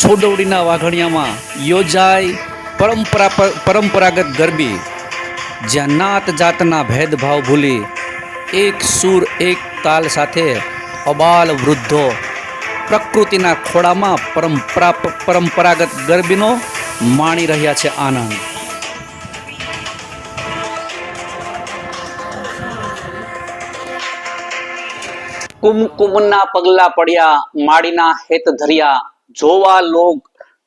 છોડવડીના વાઘણિયામાં યોજાય પરંપરા પરંપરાગત ગરબી, જ્યાં નાત જાતના ભેદભાવ ભૂલી એક સૂર, એક તાલ સાથે અબાલ વૃદ્ધો પ્રકૃતિના ખોળામાં પરંપરા પરંપરાગત ગરબીનો માણી રહ્યા છે આનંદ. કુમકુમના પગલા પડ્યા, માડીના હેત ધર્યા જોવા લોગ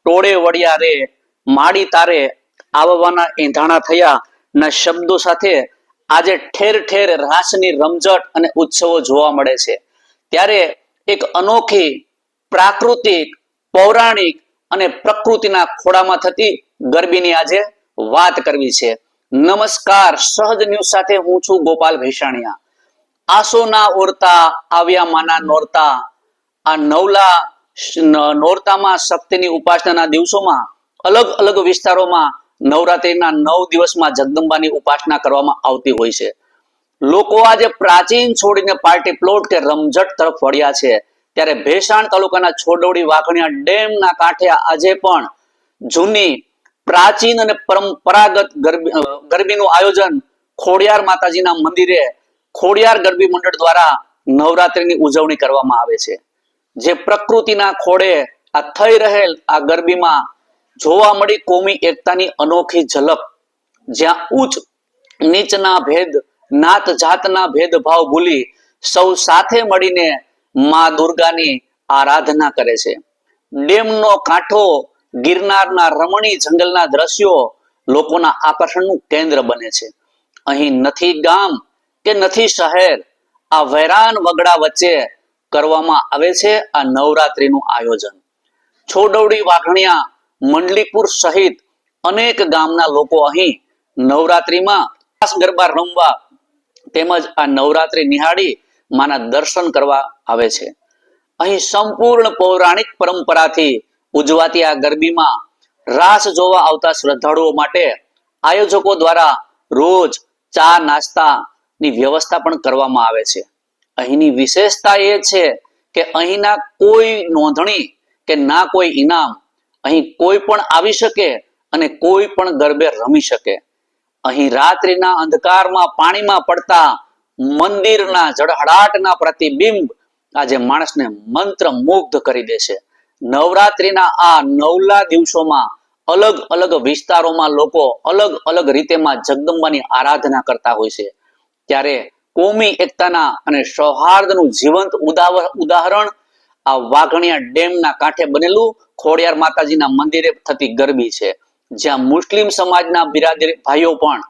ટોળે વળ્યા રે, માડી તારે આવવાના એંધાણા થયા ના શબ્દો સાથે આજે ઠેર ઠેર રાસની રમઝટ અને ઉત્સવો જોવા મળે છે. ત્યારે એક અનોખી પ્રાકૃતિક, પૌરાણિક અને પ્રકૃતિના ખોળામાં થતી ગરબીની આજે વાત કરવી છે. નમસ્કાર, સહજ ન્યૂઝ સાથે હું છું ગોપાલ ભેસાણિયા. આસોના ઓરતા, આવ્યા માના નોરતા, આ નવલા ન- નોરતામાં શક્તિની ઉપાસનાના દિવસોમાં અલગ અલગ વિસ્તારોમાં નવરાત્રિના નવ દિવસમાં જગદંબાની ઉપાસના કરવામાં આવતી હોય છે. લોકો આજે પ્રાચીન છોડીને પાર્ટી પ્લોટ કે રમઝટ તરફ વળ્યા છે. ત્યારે ભેસાણ તાલુકાના છોડોડી વાઘણિયા ડેમના કાંઠે આજે પણ જૂની પ્રાચીન અને પરંપરાગત ગરબી ગરબીનું આયોજન ખોડિયાર માતાજીના મંદિરે ખોડિયાર ગરબી મંડળ દ્વારા નવરાત્રીની ઉજવણી કરવામાં આવે છે. જે પ્રકૃતિના ખોળે આ થઈ રહેલ આ ગરબીમાં જોવા મળી કોમી એકતાની અનોખી ઝલક. જ્યાં ઉચ્ચ નીચના ભેદ, નાત જાતના ભેદભાવ ભૂલી સૌ સાથે મળીને માં દુર્ગાની આરાધના કરે છે. ડેમનો કાંઠો, ગિરનારના રમણીય જંગલના દ્રશ્યો લોકોના આકર્ષણનું કેન્દ્ર બને છે. અહીં નથી ગામ કે નથી શહેર, આ વૈરાન વગડા વચ્ચે કરવામાં આવે છે આ નવરાત્રીનું આયોજન. છોડવડી વાઘણિયા, મંડલીપુર સહિત અનેક ગામના લોકો અહીં નવરાત્રીમાં ગરબા રમવા તેમજ આ નવરાત્રી નિહાળી માના દર્શન કરવા આવે છે. અહીં સંપૂર્ણ પૌરાણિક પરંપરાથી ઉજવાતી આ ગરબીમાં રાસ જોવા આવતા શ્રદ્ધાળુઓ માટે આયોજકો દ્વારા રોજ ચા નાસ્તાની વ્યવસ્થા પણ કરવામાં આવે છે. અહીંની વિશેષતા એ છે કે અહીંના કોઈ નોંધણી કે ના કોઈ ઇનામ અહીં કોઈ પણ આવી શકે અને કોઈ પણ ગરબે રમી શકે. અહીં રાત્રિના અંધકારમાં પાણીમાં પડતા મંદિરના જળહળાટના પ્રતિબિંબ આજે માણસને મંત્ર મુગ્ધ કરી દેશે નવરાત્રિના આ નવલા દિવસોમાં અલગ અલગ વિસ્તારોમાં લોકો અલગ અલગ રીતેમાં જગદંબાની આરાધના કરતા હોય છે. ત્યારે કોમી એકતાના અને સૌહાર્દનું જીવંત ઉદાહરણ આ વાઘણિયા ડેમના કાંઠે બનેલું ખોડિયાર માતાજીના મંદિરે થતી ગરબી છે. જ્યાં મુસ્લિમ સમાજના બિરાદરી ભાઈઓ પણ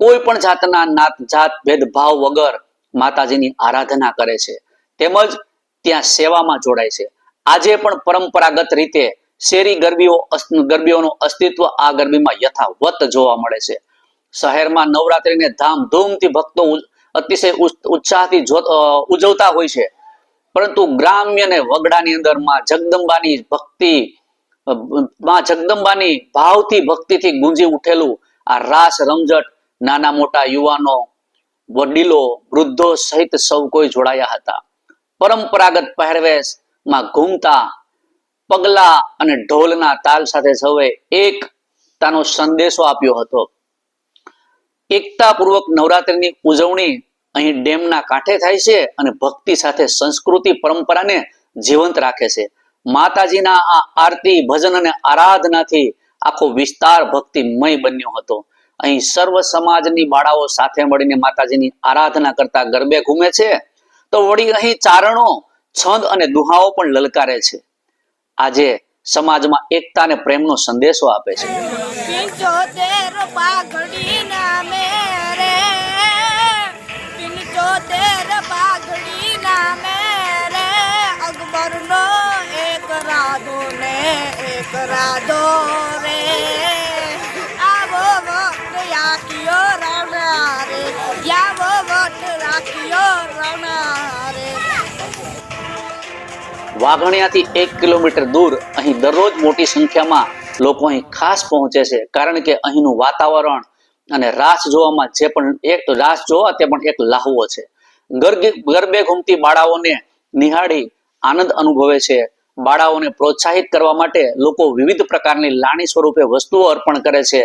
કોઈ પણ જાતના નાત, જાત, ભેદભાવ વગર માતાજીની આરાધના કરે છે. તેમજ ત્યાં સેવામાં જોડાય છે. આજે પણ પરંપરાગત રીતે શેરી ગરબીઓ ગરબીઓનું અસ્તિત્વ આ ગરબીમાં યથાવત જોવા મળે છે. શહેરમાં નવરાત્રીને ધામધૂમથી ભક્તો અતિશય ઉત્સાહથી ઉજવતા હોય છે. પરંતુ ગ્રામ્ય ને વગડાની અંદરમાં જગદંબાની ભક્તિ માં જગદંબાની ભાવથી ભક્તિથી ગુંજી ઉઠેલું આ રાસ રમઝટ નાના મોટા યુવાનો, વડીલો, વૃદ્ધો સહિત સૌ કોઈ જોડાયા હતા. પરંપરાગત પહેરવેશમાં ઘૂમતા, પગલા અને ઢોલના તાલ સાથે સૌએ એકતાનો સંદેશો આપ્યો હતો. એકતાપૂર્વક નવરાત્રિની ઉજવણી અહીં ડેમના કાંઠે થાય છે અને ભક્તિ સાથે સંસ્કૃતિ પરંપરાને જીવંત રાખે છે. માતાજીના આ આરતી, ભજન અને આરાધનાથી આખો વિસ્તાર ભક્તિમય બન્યો હતો. અહીં સર્વ સમાજની બાળાઓ સાથે મળીને માતાજીની આરાધના કરતા ગરબે ઘૂમે છે. તો વળી અહીં ચારણો, છંદ અને દુહાઓ પણ લલકારે છે. આજે સમાજમાં એકતા અને પ્રેમનો સંદેશો આપે છે. વાઘણિયાથી એક કિલોમીટર દૂર અહીં દરરોજ મોટી સંખ્યામાં લોકો અહીં ખાસ પહોંચે છે. કારણ કે અહીંનું વાતાવરણ અને રાસ જોવામાં જે પણ એક રાસ જોવા, તે પણ એક લાહવો છે. ગરબે ઘૂમતી બાળાઓને નિહાળી આનંદ અનુભવે છે. બાળાઓને પ્રોત્સાહિત કરવા માટે લોકો વિવિધ પ્રકારની લાણી સ્વરૂપે વસ્તુઓ અર્પણ કરે છે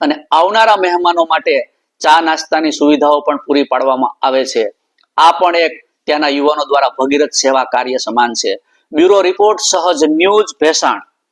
અને આવનારા મહેમાનો માટે ચા નાસ્તાની સુવિધાઓ પણ પૂરી પાડવામાં આવે છે. આ પણ એક ત્યાંના યુવાનો દ્વારા ભગીરથ સેવા કાર્ય સમાન છે. Bureau report Sahaj news Bhesan.